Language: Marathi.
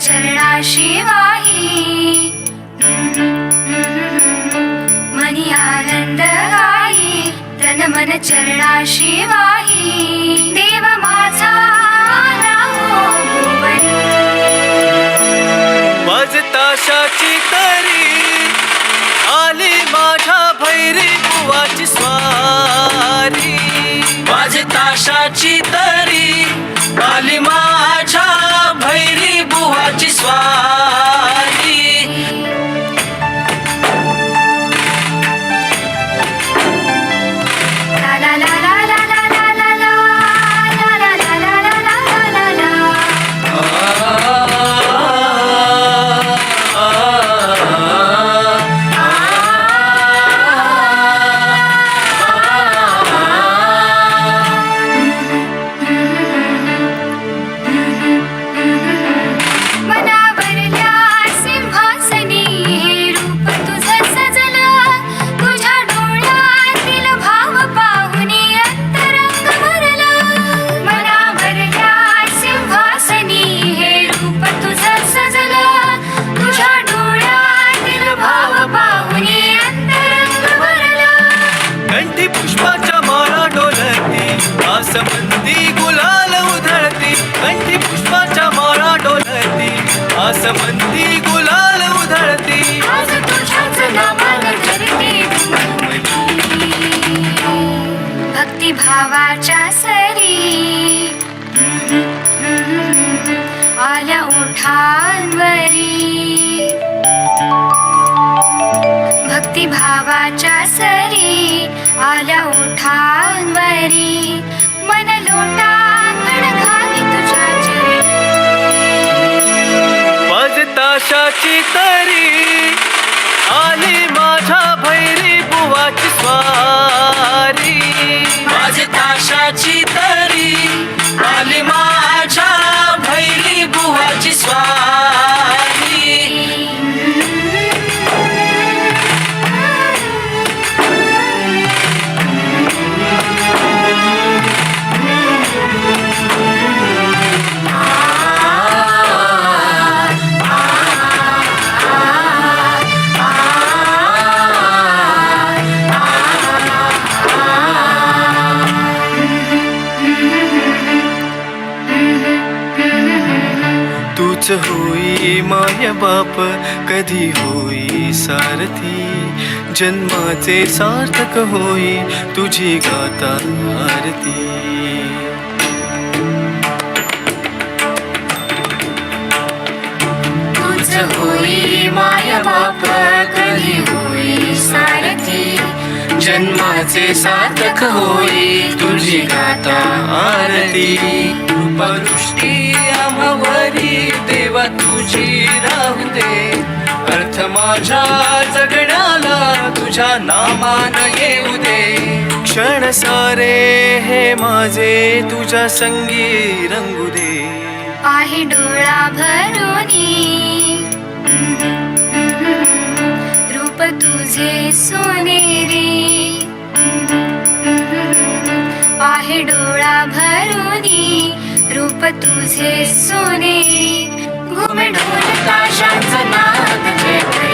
चरणा चरणाशी वाही मनी आनंद गाई तन मन चरणाशी वाही देव माझा भक्ती भावाच्या सरी आल्या ओठांवरी. भक्ती भावाच्या सरी आल्या ओठांवरी. मन लोटांगण घाली तुझ्या चरणी वाजताशाची तरी. आली माझ्या भैरी बुवाची स्वा तूच होई माय बाप कधी होई सारथी? जन्माचे सार्थक होई तुझी गाता आरती. तुझ होई माय बाप कधी होई सारथी? जन्माचे सार्थक होई तुझी गाता आरती. कृपादृष्टी तुझी राहू दे अर्थ माझ्या जगण्याला तुझ्या नामान येऊ दे. क्षण सारे हे माझे तुझ्या संगी रंगू दे. आहे डोळा भरुनी रूप तुझे सोनेरी आहे डोळा भरुनी रूप तुझे सोनेरी घुमडून काशांच नाद